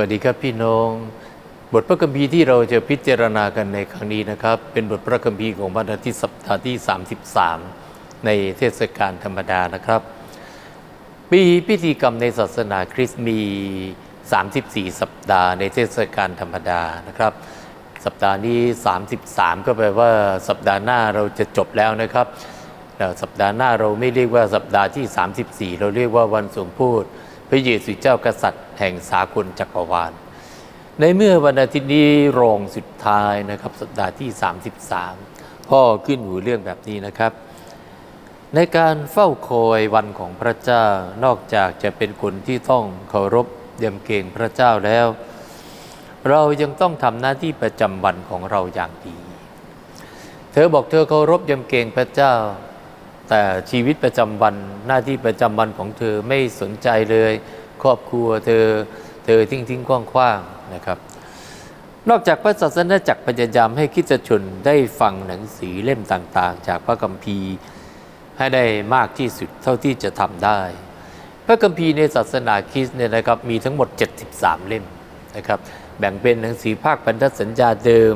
วัสดีครับพี่น้อง บทพระคัมภีร์ที่เราจะพิจารณากันในครั้งนี้นะครับ เป็นบทพระคัมภีร์ของวันอาทิตย์สัปดาห์ที่ 33 ในเทศกาลธรรมดานะครับ ปีพิธีกรรมในศาสนาคริสต์มี 34 สัปดาห์ในเทศกาลธรรมดานะครับ สัปดาห์นี้ 33 ก็แปลว่าสัปดาห์หน้าเราจะจบแล้วนะครับสัปดาห์หน้าเราไม่เรียกว่าสัปดาห์ที่ 34 เราเรียกว่าวันสมโพูด พระเยซูเจ้ากษัตริย์ แห่งสากลจักรวาล ในเมื่อวันอาทิตย์นี้รองสุดท้ายนะครับสัปดาห์ที่ 33 พ่อขึ้นหูเรื่องแบบนี้นะครับ ในการเฝ้าคอยวันของพระเจ้านอกจากจะเป็นคนที่ต้องเคารพยำเกรงพระเจ้าแล้ว เรายังต้องทำหน้าที่ประจำวันของเราอย่างดี เธอบอกเธอเคารพยำเกรงพระเจ้า แต่ชีวิตประจำวันหน้าที่ประจำวันของเธอไม่สนใจเลย ครอบครัวเธอเธอทิ้งทิ้งคว้างคว้างๆนะครับ นอกจากพระศาสนาจักรพยายามให้คิดชนได้ฟังหนังสือเล่มต่างๆ จากพระคัมภีร์ให้ได้มากที่สุดเท่าที่จะทำได้ พระคัมภีร์ในศาสนาคริสต์เนี่ยนะครับมีทั้งหมด 73 เล่มนะครับแบ่งเป็นหนังสือภาคพันธสัญญาเดิม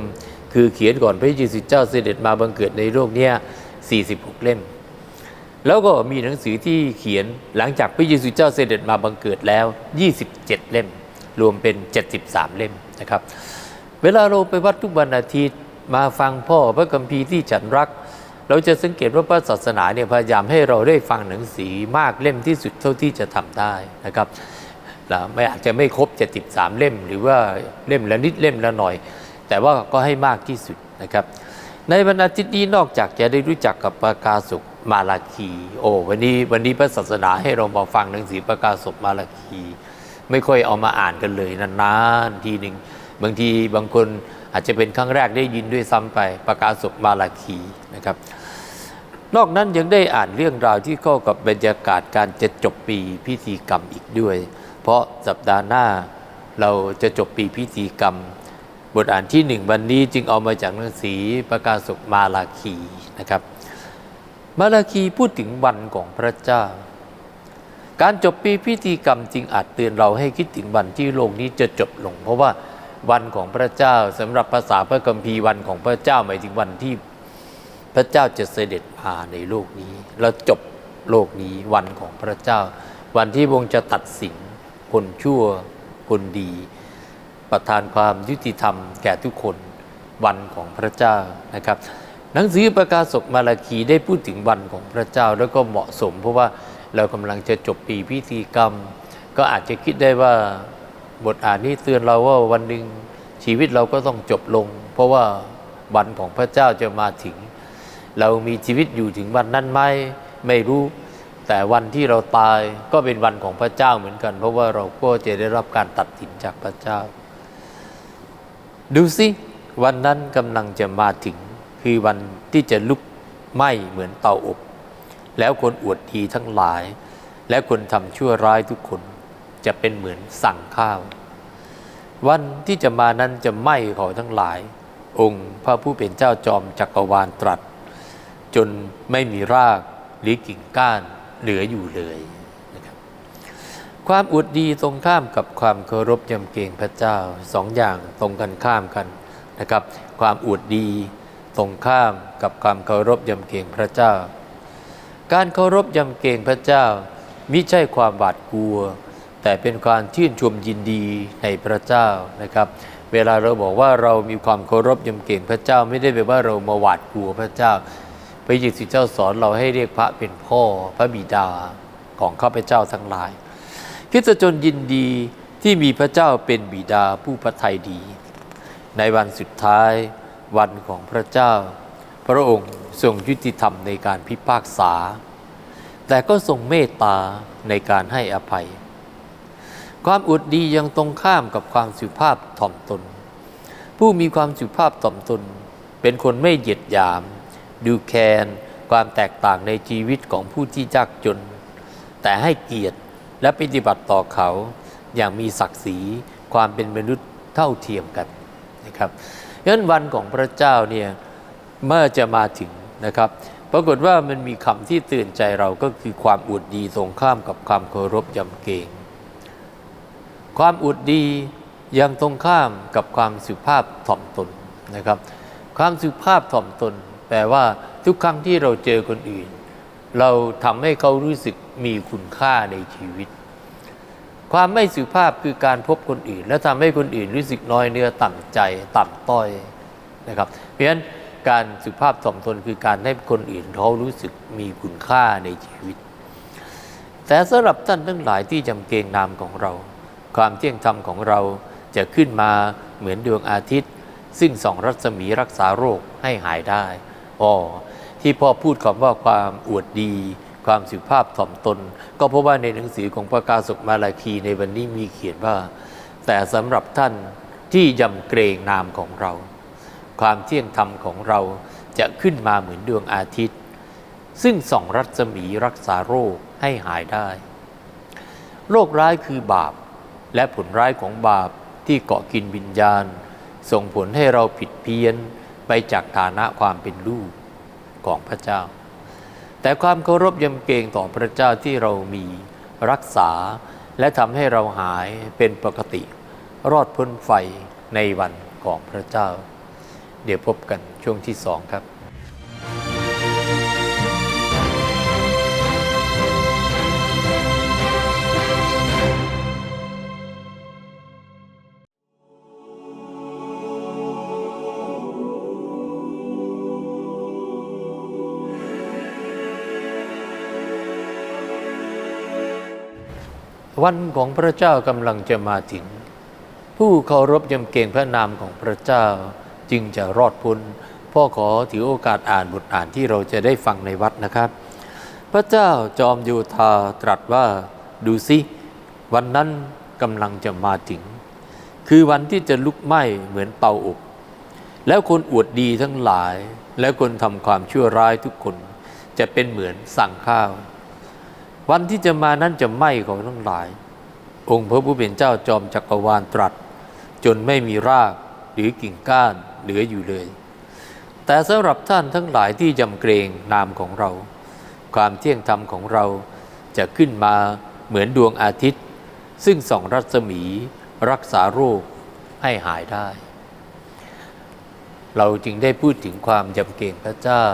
คือเขียนก่อนพระเยซูเจ้าเสด็จมาบังเกิดในโลกเนี้ย46 เล่ม แล้วก็มีหนังสือที่เขียนหลังจากพระเยซูเจ้าเสด็จมาบังเกิดแล้ว 27 เล่ม รวมเป็น 73 เล่มนะครับ เวลาเราไปวัดทุกวันอาทิตย์มาฟังพ่อพระคัมภีร์ที่ฉันรัก เราจะสังเกตว่าพระศาสนาเนี่ยพยายามให้เราได้ฟังหนังสือมากเล่มที่สุดเท่าที่จะทำได้นะครับแล้วไม่อาจจะไม่ครบ 73 เล่ม หรือว่าเล่มละนิดเล่มละหน่อย แต่ว่าก็ให้มากที่สุดนะครับ ในวันอาทิตย์นี้นอกจากจะได้รู้จักกับประกาศก มาลาคี โอ้วันนี้วันนี้พระศาสนาให้เรามาฟังหนังสือประกาศกมาลาคี ไม่ค่อยเอามาอ่านกันเลยนานๆทีหนึ่งบางทีบางคนอาจจะเป็นครั้งแรกได้ยินด้วยซ้ำไปประกาศกมาลาคีนะครับ นอกนั้นยังได้อ่านเรื่องราวที่เข้ากับบรรยากาศการจะจบปีพิธีกรรมอีกด้วย เพราะสัปดาห์หน้าเราจะจบปีพิธีกรรม บทอ่านที่หนึ่งวันนี้จึงเอามาจากหนังสือประกาศกมาลาคีนะครับ มาลาคีพูดถึงวันของพระเจ้า การจบปีพิธีกรรมจึงอาจเตือนเราให้คิดถึงวันที่โลกนี้จะจบลง เพราะว่าวันของพระเจ้าสำหรับภาษาพระคัมภีร์วันของพระเจ้าหมายถึงวันที่พระเจ้าจะเสด็จมาในโลกนี้ แล้วจบโลกนี้วันของพระเจ้า วันที่พระองค์จะตัดสินคนชั่วคนดี ประทานความยุติธรรมแก่ทุกคนวันของพระเจ้านะครับ หนังสือประกาศกมาลาคีได้พูดถึงวันของพระเจ้าแล้วก็เหมาะสม เพราะว่าเรากำลังจะจบปีพิธีกรรม ก็อาจจะคิดได้ว่าบทอ่านนี้เตือนเราว่าวันหนึ่งชีวิตเราก็ต้องจบลง เพราะว่าวันของพระเจ้าจะมาถึง เรามีชีวิตอยู่ถึงวันนั้นไหมไม่รู้แต่วันที่เราตายก็เป็นวันของพระเจ้าเหมือนกัน เพราะว่าเราก็จะได้รับการตัดสินจากพระเจ้า ดูสิวันนั้นกำลังจะมาถึง คือวันที่จะลุกไหม้เหมือนเตาอบ แล้วคนอวดดีทั้งหลาย และคนทำชั่วร้ายทุกคนจะเป็นเหมือนสั่งข้าว วันที่จะมานั้นจะไหม้เขาทั้งหลาย องค์พระผู้เป็นเจ้าจอมจักรวาลตรัส จนไม่มีรากหรือกิ่งก้านเหลืออยู่เลยนะครับความอวดดีตรงข้ามกับความเคารพยำเกรงพระเจ้าสองอย่างตรงกันข้ามกันนะครับ ความอวดดี ตรงข้ามกับความเคารพยำเกรงพระเจ้า การเคารพยำเกรงพระเจ้ามิใช่ความหวาดกลัว แต่เป็นการชื่นชมยินดีในพระเจ้านะครับ เวลาเราบอกว่าเรามีความเคารพยำเกรงพระเจ้าไม่ได้แปลว่าเรามาหวาดกลัวพระเจ้าพระเยซูเจ้าสอนเราให้เรียกพระเป็นพ่อพระบิดาของข้าพเจ้าทั้งหลายคริสตชนยินดีที่มีพระเจ้าเป็นบิดาผู้พระทัยดี ในวันสุดท้าย วันของพระเจ้า พระองค์ทรงยุติธรรมในการพิพากษา แต่ก็ทรงเมตตาในการให้อภัย ความอุดดียังตรงข้ามกับความสุภาพถ่อมตน ผู้มีความสุภาพถ่อมตน เป็นคนไม่เหยียดหยาม ดูแคลนความแตกต่างในชีวิตของผู้ที่ยากจน แต่ให้เกียรติและปฏิบัติต่อเขาอย่างมีศักดิ์ศรีความเป็นมนุษย์เท่าเทียมกันนะครับ ฉะนั้นวันของพระเจ้าเนี่ยเมื่อจะมาถึงนะครับ ปรากฏว่ามันมีคำที่เตือนใจเราก็คือความอวดดีตรงข้ามกับความเคารพยำเกรงความอวดดียังตรงข้ามกับความสุภาพถ่อมตนนะครับ ความสุภาพถ่อมตน แปลว่าทุกครั้งที่เราเจอคนอื่น เราทำให้เขารู้สึกมีคุณค่าในชีวิต ความไม่สุภาพคือการพบคนอื่น แล้วทำให้คนอื่นรู้สึกน้อยเนื้อต่ำใจต่ำต้อยนะครับ เพราะฉะนั้นการสุภาพถ่อมตนคือการให้คนอื่นเขารู้สึกมีคุณค่าในชีวิต แต่สำหรับท่านทั้งหลายที่จำเกงนามของเรา ความเที่ยงธรรมของเราจะขึ้นมาเหมือนดวงอาทิตย์ ซึ่งส่องรัศมีรักษาโรคให้หายได้อ๋อที่พ่อพูดคำว่าความอวดดี ความสุภาพถ่อมตน ก็เพราะว่าในหนังสือของพระกาสุมาลาคีในวันนี้มีเขียนว่า แต่สำหรับท่านที่ยำเกรงนามของเรา ความเที่ยงธรรมของเราจะขึ้นมาเหมือนดวงอาทิตย์ ซึ่งส่องรัศมีรักษาโรคให้หายได้ โรคร้ายคือบาป และผลร้ายของบาปที่เกาะกินวิญญาณ ส่งผลให้เราผิดเพี้ยนไปจากฐานะความเป็นลูกของพระเจ้า แต่ความเคารพยำเกรงต่อพระเจ้าที่เรามีรักษา และทำให้เราหายเป็นปกติ รอดพ้นไฟในวันของพระเจ้า เดี๋ยวพบกันช่วงที่สองครับ วันของพระเจ้ากำลังจะมาถึง ผู้เคารพยำเกรงพระนามของพระเจ้าจึงจะรอดพ้นพ่อขอถือโอกาสอ่านบทอ่านที่เราจะได้ฟังในวัดนะครับ พระเจ้าจอมโยธาตรัสว่าดูสิ วันนั้นกำลังจะมาถึง คือวันที่จะลุกไหม้เหมือนเตาอบ แล้วคนอวดดีทั้งหลาย และคนทำความชั่วร้ายทุกคน จะเป็นเหมือนสั่งข้าว วันที่จะมานั้นจะไหม้ของทั้งหลาย องค์พระผู้เป็นเจ้าจอมจักรวาลตรัส จนไม่มีรากหรือกิ่งก้านเหลืออยู่เลย แต่สำหรับท่านทั้งหลายที่ยำเกรงนามของเรา ความเที่ยงธรรมของเราจะขึ้นมาเหมือนดวงอาทิตย์ ซึ่งส่องรัศมีรักษาโรคให้หายได้ เราจึงได้พูดถึงความยำเกรงพระเจ้า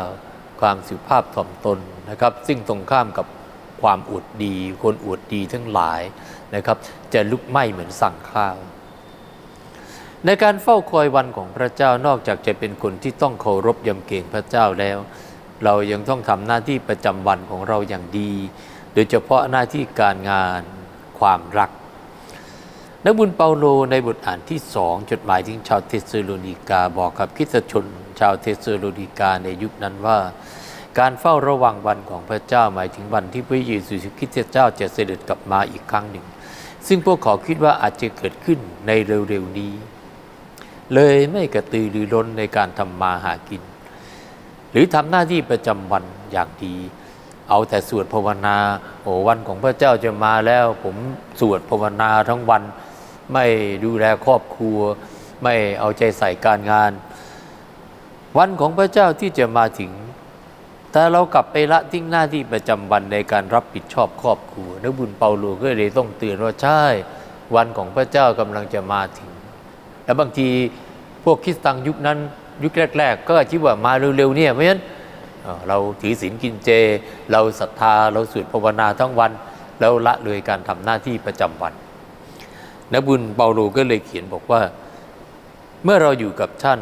ความสุภาพถ่อมตนนะครับ ซึ่งตรงข้ามกับ ความอวดดี คนอวดดีทั้งหลายนะครับ จะลุกไหม้เหมือนสั่งข้าว ในการเฝ้าคอยวันของพระเจ้านอกจากจะเป็นคนที่ต้องเคารพยำเกรงพระเจ้าแล้ว เรายังต้องทำหน้าที่ประจำวันของเราอย่างดี โดยเฉพาะหน้าที่การงานความรักนักบุญเปาโลในบทอ่านที่สองจดหมายถึงชาวเทสโลนิกาบอกกับคิสชน ชาวเทสโลนิกาในยุคนั้นว่า การเฝ้าระวังวันของพระเจ้าหมายถึงวันที่พระเยซูคริสต์เจ้าจะเสด็จกลับมาอีกครั้งหนึ่ง ซึ่งพวกเขาคิดว่าอาจจะเกิดขึ้นในเร็วๆนี้ เลยไม่กระตือรือร้นในการทำมาหากิน หรือทำหน้าที่ประจำวันอย่างดี เอาแต่สวดภาวนาโอ้วันของพระเจ้าจะมาแล้ว ผมสวดภาวนาทั้งวัน ไม่ดูแลครอบครัว ไม่เอาใจใส่การงาน วันของพระเจ้าที่จะมาถึง แต่เรากลับไปละทิ้งหน้าที่ประจำวันในการรับผิดชอบครอบครัวนักบุญเปาโลก็เลยต้องเตือนว่าใช่ วันของพระเจ้ากำลังจะมาถึง แล้วบางทีพวกคริสตังยุคนั้นยุคแรก ๆ ก็คิดว่ามาเร็วๆเนี่ยเพราะฉะนั้นเอ่อเราถือศีลกินเจ เราศรัทธาเราสวดภาวนาทั้งวัน แล้วละเลยการทำหน้าที่ประจำวันนักบุญเปาโลก็เลยเขียนบอกว่า เมื่อเราอยู่กับท่าน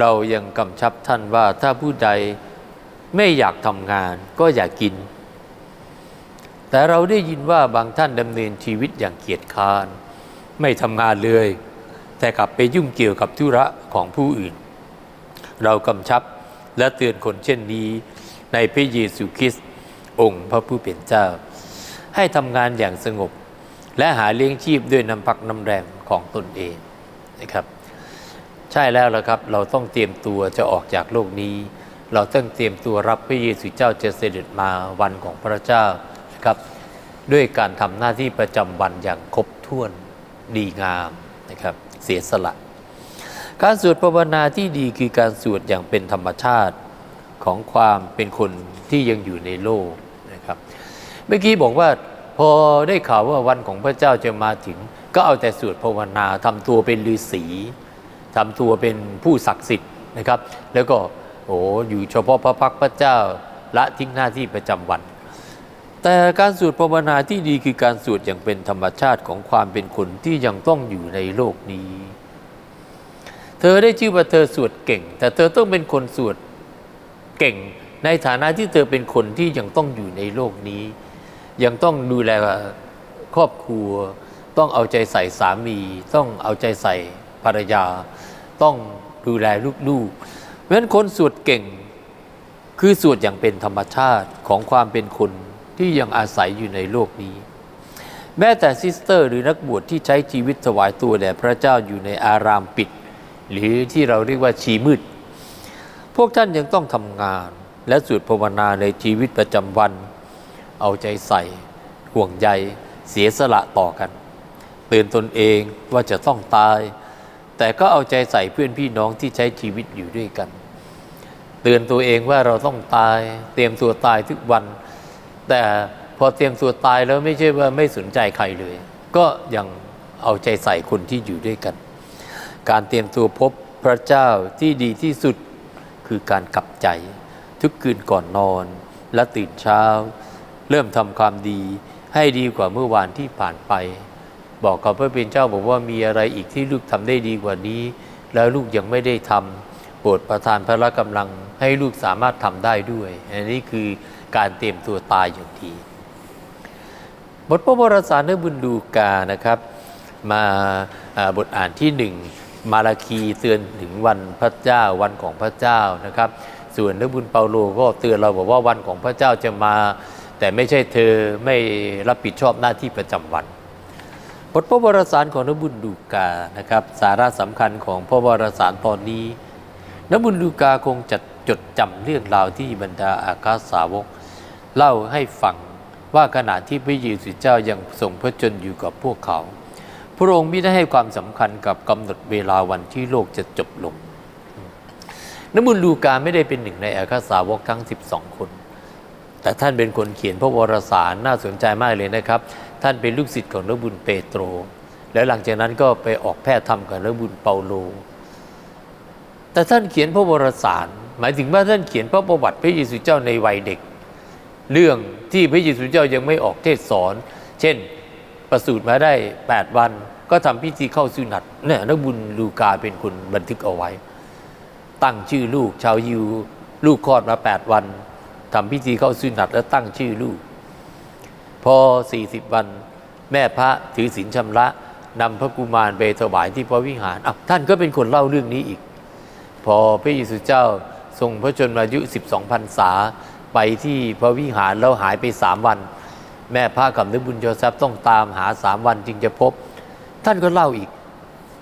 เรายังกำชับท่านว่าถ้าผู้ใด ไม่อยากทำงานก็อยากกิน แต่เราได้ยินว่าบางท่านดำเนินชีวิตอย่างเกียจคร้าน ไม่ทำงานเลย แต่กลับไปยุ่งเกี่ยวกับธุระของผู้อื่น เรากำชับและเตือนคนเช่นนี้ ในพระเยซูคริสต์องค์พระผู้เป็นเจ้า ให้ทำงานอย่างสงบ และหาเลี้ยงชีพด้วยน้ำพักน้ำแรงของตนเองนะครับ ใช่แล้วละครับ เราต้องเตรียมตัวจะออกจากโลกนี้ เราต้องเตรียมตัวรับพระเยซูเจ้าจะเสด็จมาวันของพระเจ้านะครับ ด้วยการทำหน้าที่ประจำวันอย่างครบถ้วนดีงามนะครับเสียสละ การสวดภาวนาที่ดีคือการสวดอย่างเป็นธรรมชาติของความเป็นคนที่ยังอยู่ในโลกนะครับ เมื่อกี้บอกว่าพอได้ข่าวว่าวันของพระเจ้าจะมาถึง ก็เอาแต่สวดภาวนาทำตัวเป็นฤาษีทำตัวเป็นผู้ศักดิ์สิทธิ์นะครับ แล้วก็ โอ้อยู่เฉพาะพระพักตร์พระเจ้าละทิ้งหน้าที่ประจำวัน แต่การสวดภาวนาที่ดีคือการสวดอย่างเป็นธรรมชาติของความเป็นคนที่ยังต้องอยู่ในโลกนี้ เธอได้ชื่อว่าเธอสวดเก่ง แต่เธอต้องเป็นคนสวดเก่ง ในฐานะที่เธอเป็นคนที่ยังต้องอยู่ในโลกนี้ ยังต้องดูแลครอบครัว ต้องเอาใจใส่สามี ต้องเอาใจใส่ภรรยา ต้องดูแลลูกๆ เพราะฉะนั้นคนสวดเก่ง คือสวดอย่างเป็นธรรมชาติของความเป็นคนที่ยังอาศัยอยู่ในโลกนี้ แม้แต่ซิสเตอร์หรือนักบวชที่ใช้ชีวิตถวายตัวแด่พระเจ้าอยู่ในอารามปิด หรือที่เราเรียกว่าชีมืด พวกท่านยังต้องทำงานและสวดภาวนาในชีวิตประจำวัน เอาใจใส่ ห่วงใย เสียสละต่อกัน เตือนตนเองว่าจะต้องตาย แต่ก็เอาใจใส่เพื่อนพี่น้องที่ใช้ชีวิตอยู่ด้วยกัน เตือนตัวเองว่าเราต้องตาย เตรียมตัวตายทุกวัน แต่พอเตรียมตัวตายแล้วไม่ใช่ว่าไม่สนใจใครเลย ก็ยังเอาใจใส่คนที่อยู่ด้วยกัน การเตรียมตัวพบพระเจ้าที่ดีที่สุดคือการกลับใจ ทุกคืนก่อนนอน และตื่นเช้า เริ่มทำความดีให้ดีกว่าเมื่อวานที่ผ่านไป บอกกับพระเป็นเจ้าบอกว่ามีอะไรอีกที่ลูกทำได้ดีกว่านี้ แล้วลูกยังไม่ได้ทำโปรดประทานพละกำลังให้ลูกสามารถทำได้ด้วย อันนี้คือการเตรียมตัวตายอย่างดีบทพระวรสารเนื้อบุญดูกานะครับ มาบทอ่านที่หนึ่งมาราคีเตือนถึงวันพระเจ้าวันของพระเจ้านะครับ ส่วนเนื้อบุญเปาโลก็เตือนเราบอกว่าวันของพระเจ้าจะมา แต่ไม่ใช่เธอไม่รับผิดชอบหน้าที่ประจำวัน บทพระวรสารของนบุญดูกานะครับ สาระสำคัญของพระวรสารตอนนี้นบุญดูกาคงจะจดจำเรื่องราวที่บรรดาอาคาสาวก เล่าให้ฟังว่าขณะที่พระเยซูเจ้ายังทรงพระชนอยู่กับพวกเขา พระองค์ไม่ได้ให้ความสำคัญกับกำหนดเวลาวันที่โลกจะจบลงนบุญลูกาไม่ได้เป็นหนึ่งในอาคาสาวกทั้ง 12 คน แต่ท่านเป็นคนเขียนพระวรสารน่าสนใจมากเลยนะครับ ท่านเป็นลูกศิษย์ของนบุญเปโตร แล้วหลังจากนั้นก็ไปออกแพทย์ธรรมกับนบุญเปาโล แต่ท่านเขียนพระวรสาร หมายถึงว่าท่านเขียนพระประวัติพระเยซูเจ้าในวัยเด็ก เรื่องที่พระเยซูเจ้ายังไม่ออกเทศสอน เช่นประสูติมาได้ 8 วันก็ทำพิธีเข้าสุนัตเนี่ยนบุญลูกาเป็นคนบันทึกเอาไว้ ตั้งชื่อลูกชาวยิว ลูกคลอดมา 8 วันทำพิธีเข้าสุนัตแล้วตั้งชื่อลูก พอ 40 วันแม่พระถือศีลชำระนำพระกุมารไปถวายที่พระวิหารอะท่านก็เป็นคนเล่าเรื่องนี้อีก พอพระเยซูเจ้าทรงพระชนมายุ 12พรรษาไปที่พระวิหารแล้วหายไปสามวัน แม่พระกับนึกบุญโยซับต้องตามหาสามวันจึงจะพบ ท่านก็เล่าอีก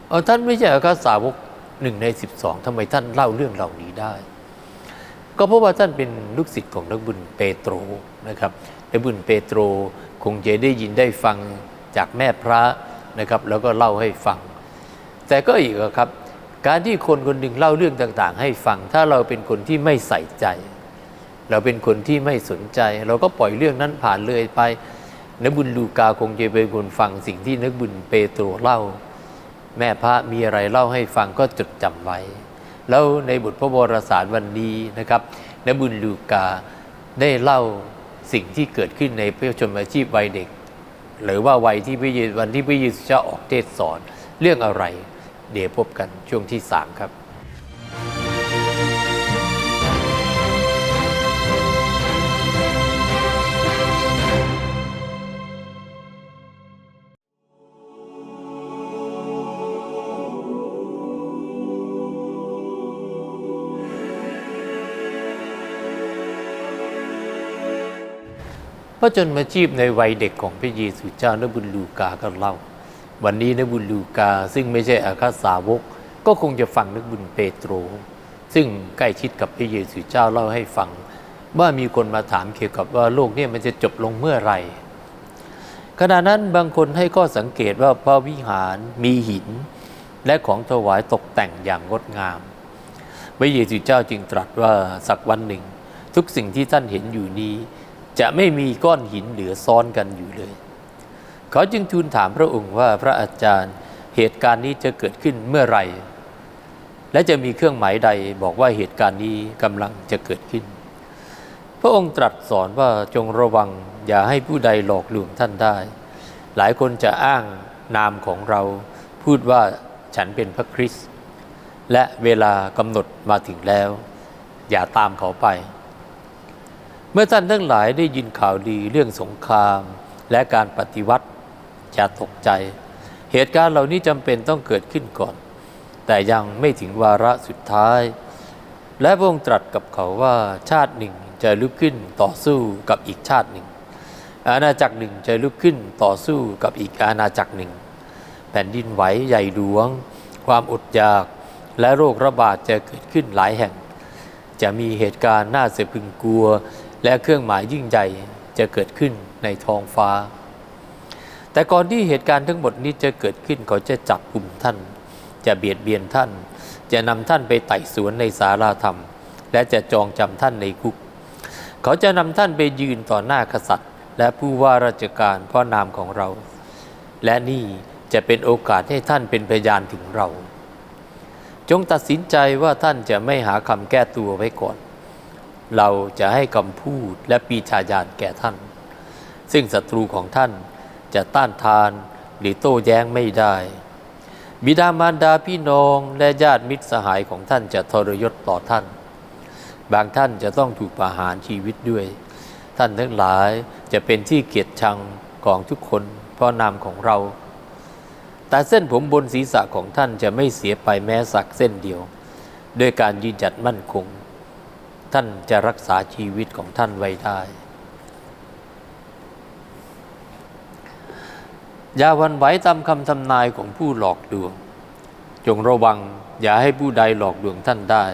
เออท่านไม่ใช่อัครสาวกหนึ่งในสิบสองทำไมท่านเล่าเรื่องเหล่านี้ได้ ก็เพราะว่าท่านเป็นลูกศิษย์ของนักบุญเปโตรนะครับนักบุญเปโตรคงจะได้ยินได้ฟังจากแม่พระนะครับ แล้วก็เล่าให้ฟัง แต่ก็อีกครับ การที่คนคนหนึ่งเล่าเรื่องต่างๆ ให้ฟัง ถ้าเราเป็นคนที่ไม่ใส่ใจ เราเป็นคนที่ไม่สนใจ เราก็ปล่อยเรื่องนั้นผ่านเลยไปนักบุญลูกาคงจะเป็นคนฟังสิ่งที่นักบุญเปโตรเล่า แม่พระมีอะไรเล่าให้ฟังก็จดจำไว้ แล้วในบทพระวรสารวันนี้นะครับนบุญลูกาได้เล่าสิ่งที่เกิดขึ้นในพระชนมาชีพวัยเด็ก หรือว่าวัยที่พระเยซูวันที่พระเยซูเจ้าออกเทศสอนเรื่องอะไร เดี๋ยวพบกันช่วงที่สามครับ ระชนมาชีพในวัยเด็กของพระเยซูเจ้านบุญลูกาก็เล่า วันนี้นบุญลูกาซึ่งไม่ใช่อาคาสาวก ก็คงจะฟังนบุญเปโตร ซึ่งใกล้ชิดกับพระเยซูเจ้าเล่าให้ฟัง ว่ามีคนมาถามเกี่ยวกับว่าโลกนี้มันจะจบลงเมื่อไหร่ขณะนั้นบางคนให้ข้อสังเกตว่าพระวิหารมีหิน และของถวายตกแต่งอย่างงดงาม พระเยซูเจ้าจึงตรัสว่าสักวันหนึ่ง ทุกสิ่งที่ท่านเห็นอยู่นี้ จะไม่มีก้อนหินเหลือซ้อนกันอยู่เลย เขาจึงทูลถามพระองค์ว่าพระอาจารย์เหตุการณ์นี้จะเกิดขึ้นเมื่อไหร่ และจะมีเครื่องหมายใดบอกว่าเหตุการณ์นี้กำลังจะเกิดขึ้น พระองค์ตรัสสอนว่าจงระวังอย่าให้ผู้ใดหลอกลวงท่านได้ หลายคนจะอ้างนามของเรา พูดว่าฉันเป็นพระคริสต์และเวลากำหนดมาถึงแล้ว อย่าตามเขาไป เมื่อท่านทั้งหลายได้ยินข่าวดีเรื่องสงครามและการปฏิวัติอย่าตกใจ เหตุการณ์เหล่านี้จำเป็นต้องเกิดขึ้นก่อน แต่ยังไม่ถึงวาระสุดท้าย และพระองค์ตรัสกับเขาว่าชาติหนึ่งจะลุกขึ้นต่อสู้กับอีกชาติหนึ่ง อาณาจักรหนึ่งจะลุกขึ้นต่อสู้กับอีกอาณาจักรหนึ่ง แผ่นดินไหวใหญ่หลวง ความอดอยากและโรคระบาดจะเกิดขึ้นหลายแห่ง จะมีเหตุการณ์น่าเสพึงกลัว และเครื่องหมายยิ่งใหญ่จะเกิดขึ้นในท้องฟ้า แต่ก่อนที่เหตุการณ์ทั้งหมดนี้จะเกิดขึ้นเขาจะจับกลุ่มท่าน จะเบียดเบียนท่าน จะนำท่านไปไต่สวนในสาราธรรม และจะจองจำท่านในคุก เขาจะนำท่านไปยืนต่อหน้ากษัตริย์ และผู้ว่าราชการพราะนามของเรา และนี่จะเป็นโอกาสให้ท่านเป็นพยานถึงเรา จงตัดสินใจว่าท่านจะไม่หาคำแก้ตัวไว้ก่อน เราจะให้คำพูดและปีชาญาณแก่ท่าน ซึ่งศัตรูของท่านจะต้านทานหรือโต้แย้งไม่ได้ บิดามารดาพี่น้องและญาติมิตรสหายของท่านจะทรยศต่อท่าน บางท่านจะต้องถูกประหารชีวิตด้วย ท่านทั้งหลายจะเป็นที่เกียรติชังของทุกคนเพราะนามของเรา แต่เส้นผมบนศีรษะของท่านจะไม่เสียไปแม้สักเส้นเดียว ด้วยการยืนจัดมั่นคง ท่านจะรักษาชีวิตของท่านไว้ได้ อย่าหวันไหวตามคำทำนายของผู้หลอกลวง จงระวังอย่าให้ผู้ใดหลอกลวงท่านได้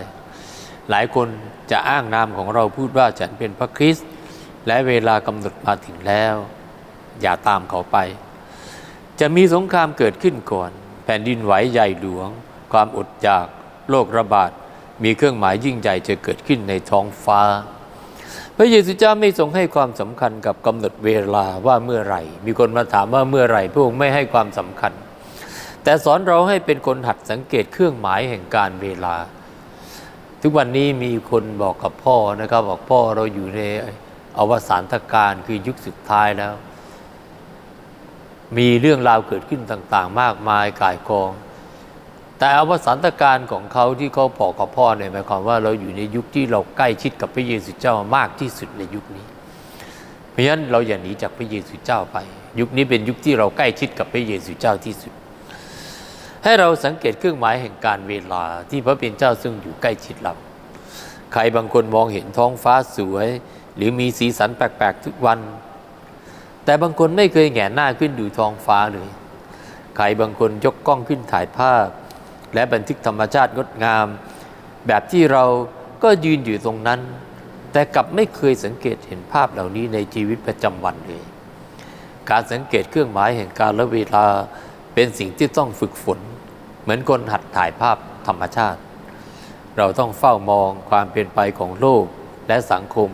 หลายคนจะอ้างนามของเราพูดว่าฉันเป็นพระคริสต์และเวลากำหนดมาถึงแล้ว อย่าตามเขาไป จะมีสงครามเกิดขึ้นก่อน แผ่นดินไหวใหญ่หลวง ความอดอยาก โรคระบาด มีเครื่องหมายยิ่งใหญ่จะเกิดขึ้นในท้องฟ้า พระเยซูเจ้าไม่ทรงให้ความสำคัญกับกำหนดเวลาว่าเมื่อไหร่ มีคนมาถามว่าเมื่อไหร่พระองค์ไม่ให้ความสำคัญ แต่สอนเราให้เป็นคนหัดสังเกตเครื่องหมายแห่งการเวลา ทุกวันนี้มีคนบอกกับพ่อนะครับบอกพ่อเราอยู่ในอวสานตการคือยุคสุดท้ายแล้ว มีเรื่องราวเกิดขึ้นต่าง ๆ มากมายกายกอง แต่อวสานตการของเขาที่เขาบอกกับพ่อเนี่ยหมายความว่าเราอยู่ในยุคที่เราใกล้ชิดกับพระเยซูเจ้ามากที่สุดในยุคนี้ เพราะฉะนั้นเราอย่าหนีจากพระเยซูเจ้าไป ยุคนี้เป็นยุคที่เราใกล้ชิดกับพระเยซูเจ้าที่สุด ให้เราสังเกตเครื่องหมายแห่งการเวลาที่พระเป็นเจ้าซึ่งอยู่ใกล้ชิดเรา ใครบางคนมองเห็นท้องฟ้าสวย หรือมีสีสันแปลกๆทุกวัน แต่บางคนไม่เคยแหงนหน้าขึ้นดูท้องฟ้าเลย ใครบางคนยกกล้องขึ้นถ่ายภาพ และบันทึกธรรมชาติงดงาม แบบที่เราก็ยืนอยู่ตรงนั้น แต่กลับไม่เคยสังเกตเห็นภาพเหล่านี้ในชีวิตประจำวันเลย การสังเกตเครื่องหมายแห่งการและเวลาเป็นสิ่งที่ต้องฝึกฝน เหมือนคนหัดถ่ายภาพธรรมชาติ เราต้องเฝ้ามองความเปลี่ยนไปของโลกและสังคม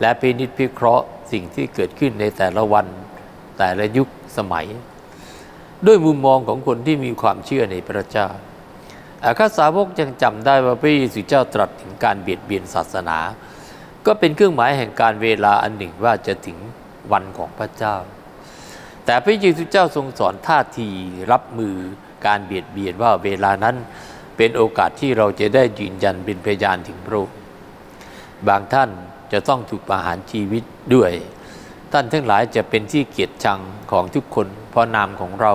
และพินิจพิเคราะห์สิ่งที่เกิดขึ้นในแต่ละวัน แต่ละยุคสมัย ด้วยมุมมองของคนที่มีความเชื่อในพระเจ้า อาคาสาวกยังจำได้ว่าพระเยซูเจ้าตรัสถึงการเบียดเบียนศาสนา ก็เป็นเครื่องหมายแห่งการเวลาอันหนึ่งว่าจะถึงวันของพระเจ้า แต่พระเยซูเจ้าทรงสอนท่าทีรับมือการเบียดเบียนว่าเวลานั้นเป็นโอกาสที่เราจะได้ยืนยันเป็นพยานถึงพระองค์บางท่านจะต้องถูกประหารชีวิตด้วย ท่านทั้งหลายจะเป็นที่เกียรติชังของทุกคน เพราะนามของเรา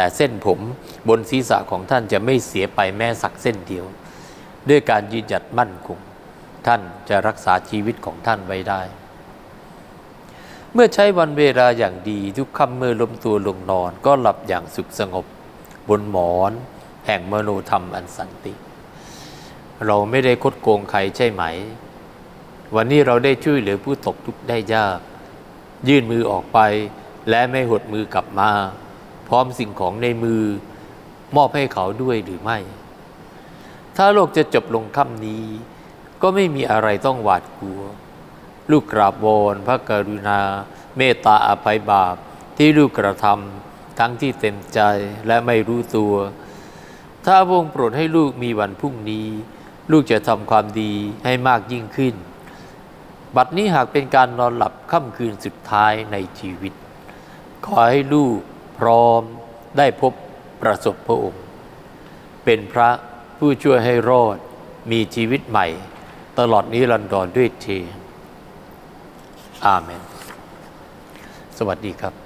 แต่เส้นผมบนศีรษะของท่านจะไม่เสียไปแม้สักเส้นเดียว ด้วยการยืนหยัดมั่นคงท่านจะรักษาชีวิตของท่านไว้ได้ เมื่อใช้วันเวลาอย่างดีทุกค่ำเมื่อล้มตัวลงนอนก็หลับอย่างสุขสงบ บนหมอนแห่งมโนธรรมอันสันติ เราไม่ได้คดโกงใครใช่ไหม วันนี้เราได้ช่วยเหลือผู้ตกทุกข์ได้ยาก ยื่นมือออกไปและไม่หดมือกลับมา พร้อมสิ่งของในมือมอบให้เขาด้วยหรือไม่ ถ้าโลกจะจบลงค่ำนี้ ก็ไม่มีอะไรต้องหวาดกลัว ลูกกราบวอนพระกรุณา เมตตาอภัยบาปที่ลูกกระทำทั้งที่เต็มใจและไม่รู้ตัว ถ้าพระองค์โปรดให้ลูกมีวันพรุ่งนี้ ลูกจะทำความดีให้มากยิ่งขึ้น บัดนี้หากเป็นการนอนหลับค่ำคืนสุดท้ายในชีวิต ขอให้ลูก พร้อมได้พบประสบพระองค์ เป็นพระผู้ช่วยให้รอดมีชีวิตใหม่ ตลอดนิรันดรด้วยทีอาเมน สวัสดีครับ